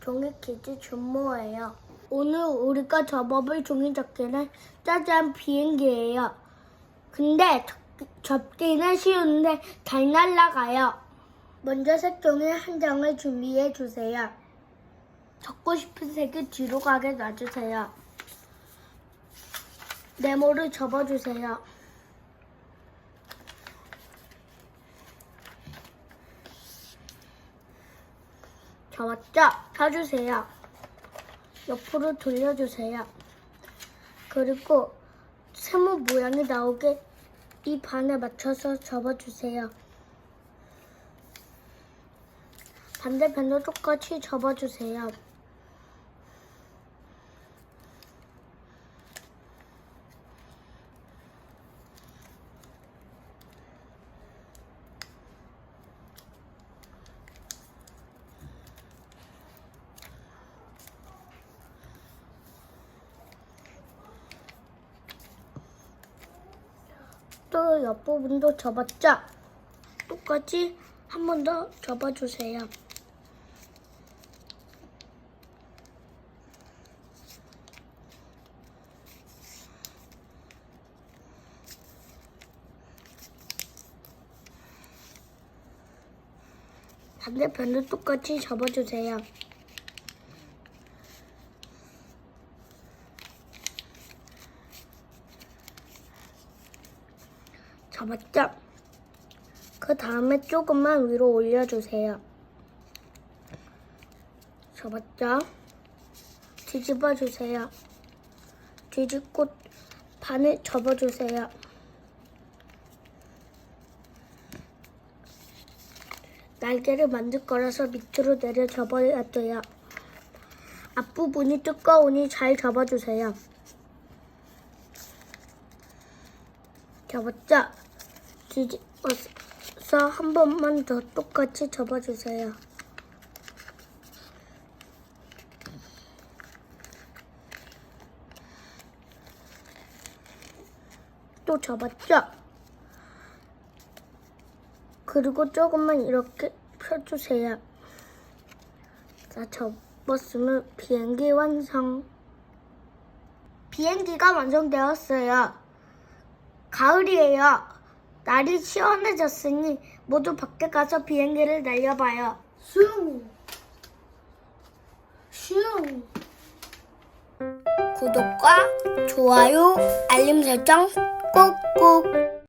종이 퀴즈 준모예요. 오늘 우리가 접어볼 종이 접기는 짜잔 비행기예요. 근데 접- 접기는 쉬운데 잘 날아가요. 먼저 색종이 한 장을 준비해 주세요. 적고 싶은 색을 뒤로 가게 놔주세요. 네모를 접어주세요. 접었죠? 펴주세요. 옆으로 돌려주세요. 그리고 세모 모양이 나오게 이 반에 맞춰서 접어주세요. 반대편도 똑같이 접어주세요. 또 옆부분도 접었죠? 똑같이 한 번 더 접어주세요. 반대편도 똑같이 접어주세요. 접었죠? 그 다음에 조금만 위로 올려주세요. 접었죠? 뒤집어 주세요. 뒤집고 반을 접어주세요. 날개를 만들 거라서 밑으로 내려 접어야 돼요. 앞부분이 두꺼우니 잘 접어주세요. 접었죠? 뒤집어서 한 번만 더 똑같이 접어주세요. 또 접었죠? 그리고 조금만 이렇게 펴주세요. 자, 접었으면 비행기 완성. 비행기가 완성되었어요. 가을이에요. 날이 시원해졌으니 모두 밖에 가서 비행기를 날려봐요. 슝! 슝! 구독과 좋아요, 알림 설정 꾹꾹!